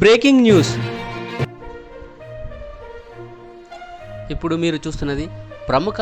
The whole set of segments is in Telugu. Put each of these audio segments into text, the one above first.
Breaking news. ఇప్పుడు మీరు చూస్తున్నది ప్రముఖ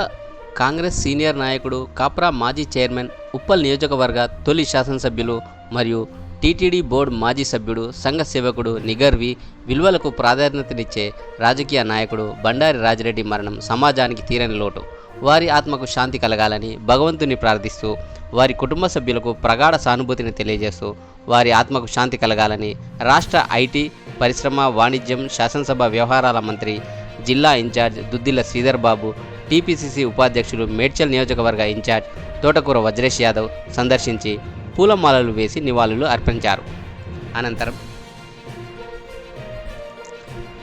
కాంగ్రెస్ సీనియర్ నాయకుడు కాప్రా మాజీ చైర్మన్ ఉప్పల్ నియోజకవర్గ తొలి శాసనసభ్యులు మరియు టీటీడీ బోర్డు మాజీ సభ్యుడు సంఘ సేవకుడు నిగర్వి విలువలకు ప్రాధాన్యతనిచ్చే రాజకీయ నాయకుడు బండారి రాజిరెడ్డి మరణం సమాజానికి తీరని లోటు. వారి ఆత్మకు శాంతి కలగాలని భగవంతుని ప్రార్థిస్తూ వారి కుటుంబ సభ్యులకు ప్రగాఢ సానుభూతిని తెలియజేస్తూ వారి ఆత్మకు శాంతి కలగాలని రాష్ట్ర ఐటీ పరిశ్రమ వాణిజ్యం శాసనసభ వ్యవహారాల మంత్రి జిల్లా ఇన్ఛార్జ్ దుద్దిల్ల శ్రీధర్ బాబు టీపీసీసీ ఉపాధ్యక్షులు మేడ్చల్ నియోజకవర్గ ఇన్ఛార్జ్ తోటకూర వజ్రేష్ యాదవ్ సందర్శించి పూలమాలలు వేసి నివాళులు అర్పించారు. అనంతరం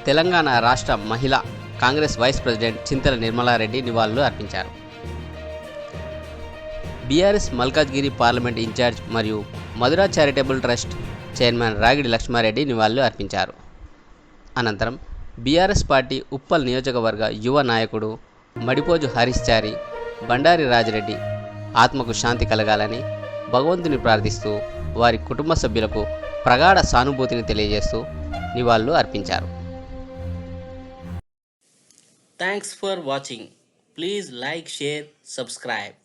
తెలంగాణ రాష్ట్ర మహిళా కాంగ్రెస్ వైస్ ప్రెసిడెంట్ చింతల నిర్మలారెడ్డి నివాళులు అర్పించారు. బీఆర్ఎస్ మల్కాజ్గిరి పార్లమెంట్ ఇన్ఛార్జ్ మరియు Madhura charitable trust chairman Ragidi Lakshma Reddy నివాళులు అర్పించారు. అనంతరం బీఆర్ఎస్ పార్టీ ఉప్పల్ నియోజకవర్గ యువ నాయకుడు మడిపోజు హరిశ్చారి బండారి రాజరెడ్డి ఆత్మకు శాంతి కలగాలని భగవంతుని ప్రార్థిస్తూ వారి కుటుంబ సభ్యులకు ప్రగాఢ సానుభూతిని తెలియజేస్తూ నివాళులు అర్పించారు. Thanks for watching please like share subscribe